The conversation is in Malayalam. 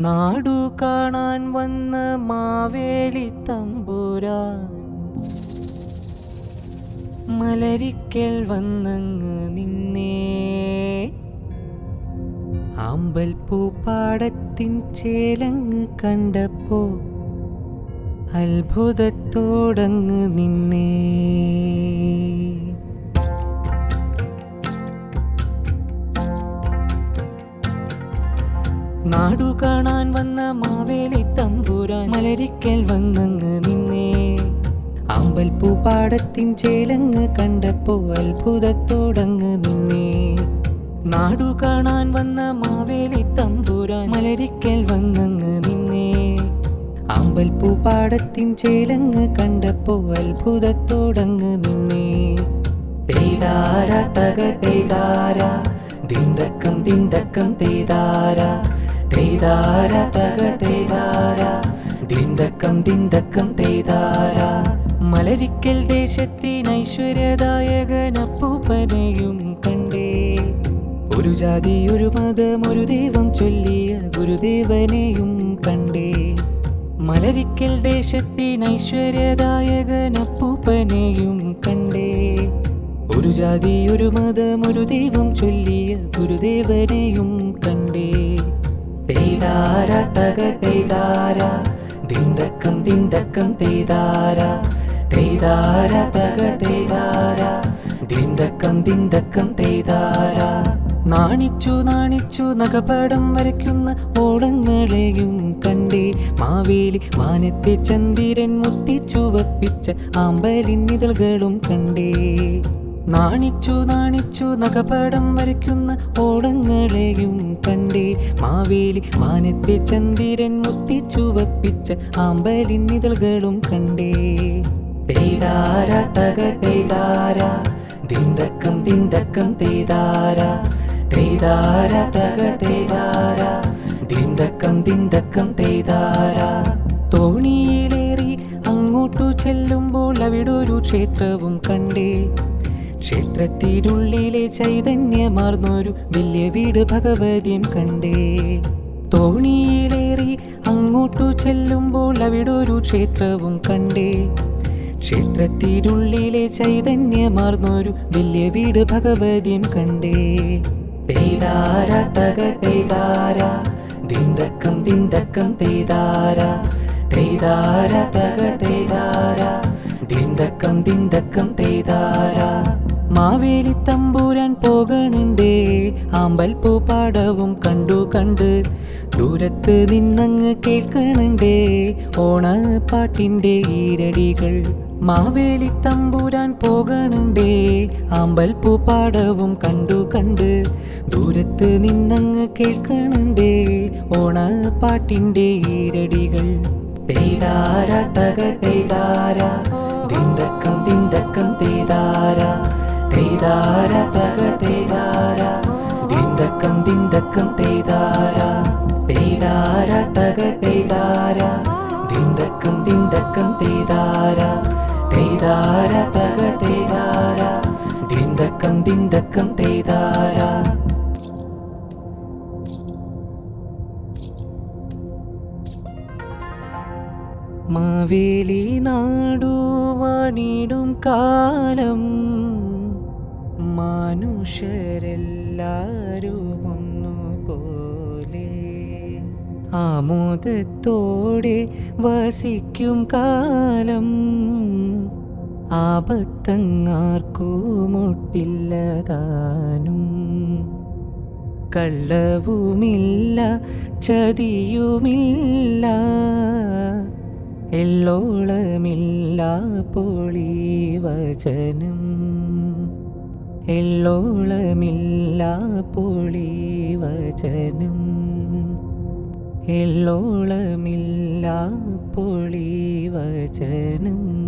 നാടു കാണാൻ വന്ന മാവേലി തമ്പുരാൻ. മലരിക്കൽ വന്നങ്ങ് നിന്നേ. ആമ്പൽ പൂപ്പാടത്തിൻ ചേലങ്ങ് കണ്ടപ്പോ അത്ഭുതത്തോടങ്ങ് നിന്നേ. നാടു കാണാൻ വന്ന മാവേലി തമ്പുരാൻ. മലരിക്കൽ വന്നങ്ങ് നിന്നേ. അമ്പൽ പൂപാടത്തിൻ ചേലങ്ങ് കണ്ടപ്പോ അത്ഭുതത്തോടങ്ങ് നിന്നേ. നാടു കാണാൻ വന്ന മാവേലി തമ്പുരാൻ. മലരിക്കൽ വന്നങ്ങ് നിന്നേ. അമ്പൽ പൂപാടത്തിൻ ചേലങ്ങ് കണ്ടപ്പോ അത്ഭുതത്തോടങ്ങ് നിന്നേ. തേതാര തക തേതാര ദിന്തക്കം ദിന്തക്കം തേതാര. തേതാര തക തേതാര. ദിന്തക്കം ദിന്തക്കം തേതാര. മലരിക്കൽ ദേശത്തിൻ ഐശ്വര്യദായകനപ്പൂപ്പനെയും കണ്ടേ. ഒരു ജാതി ഒരു മതം ഒരു ദൈവം ചൊല്ലിയ ഗുരുദേവനെയും കണ്ടേ. മലരിക്കൽ ദേശത്തിനൈശ്വര്യദായകനപ്പൂപ്പനെയും കണ്ടേ. ഒരു ജാതി ഒരു മതം ഒരു ദൈവം ചൊല്ലിയ ഗുരുദേവനെയും കണ്ടേ. തേതാര തക തേതാര ദിന്തക്കം ദിന്തക്കം തേതാര തേതാര തക തേതാര ദിന്തക്കം ദിന്തക്കം തേതാര നാണിച്ചു നാണിച്ചു നഖപടം വരയ്ക്കുന്ന ഓളങ്ങളെയും കണ്ടേ. മാവേലി മാനത്തെ ചന്ദിരൻ മുത്തി ചുവപ്പിച്ച ആമ്പലിൻ ഇതളുകളും കണ്ടേ. നാണിച്ചു നാണിച്ചു നഖപടം വരയ്ക്കുന്ന ഓളങ്ങളെയും കണ്ടേ. മാവേലി മാനത്തെ ചന്ദിരൻ മുത്തിച്ചുവപ്പിച്ച ആമ്പലിൻ നിതളുകളും കണ്ടേ. തേതാര തക തേതാര ദിന്തക്കം ദിന്തക്കം തേതാര തേതാര തക തേതാര ദിന്തക്കം ദിന്തക്കം തേതാര തോണിയിലേറി അങ്ങോട്ടു ചെല്ലുമ്പോൾ അവിടൊരു ക്ഷേത്രവും കണ്ടേ. ക്ഷേത്രത്തിനുള്ളിലെ ചൈതന്യമാർന്നൊരു വലിയ വീട് ഭഗവതിയും കണ്ടേ. തോണിയിലേറി അങ്ങോട്ടു ചെല്ലുമ്പോൾ അവിടൊരു ക്ഷേത്രവും കണ്ടേ. ക്ഷേത്രത്തിനുള്ളിലെ ചൈതന്യമാർന്നൊരു വലിയ വീട് ഭഗവതിയും കണ്ടേ. തേതാര തക തേതാര ദിന്തക്കം ദിന്തക്കം തേതാര തേതാര തക തേതാര ദിന്തക്കം ദിന്തക്കം തേതാര മാവേലി തമ്പൂരാൻ പോകണുണ്ടേ. ആമ്പൽ പൂപ്പാടവും കണ്ടു കണ്ട്. ദൂരത്ത് നിന്നങ്ങ് കേൾക്കണുണ്ടേ. ഓണ പാട്ടിന്റെ ഈരടികൾ മാവേലി തമ്പൂരാൻ പോകണുണ്ടേ. ആമ്പൽ പൂപ്പാടവും കണ്ടു കണ്ട്. ദൂരത്ത് നിന്നങ്ങ് കേൾക്കണുണ്ടേ. ഓണ പാട്ടിന്റെ ഈരടികൾ. തേതാര തക തേതാര തിന്തക്കം തിന്തക്കം തേതാര തേതാര തക തേതാര. ദിന്തക്കം ദിന്തക്കം തേതാര. തേതാര തക തേതാര. ദിന്തക്കം ദിന്തക്കം തേതാര. തേതാര തക തേതാര. തേതാര. മാവേലി നാടു വാണിടും കാലം. മനുഷ്യരെല്ലാരും ഒന്നുപോലെ ആമോദത്തോടെ വസിക്കും കാലം ആപത്തങ്ങാർക്കുമൊട്ടില്ലതാനും കള്ളവുമില്ല ചതിയുമില്ല എല്ലോളമില്ല പൊളി വചനം. എള്ളോളമില്ല പൊളി വചനം. എള്ളോളമില്ല പൊളി വചനം.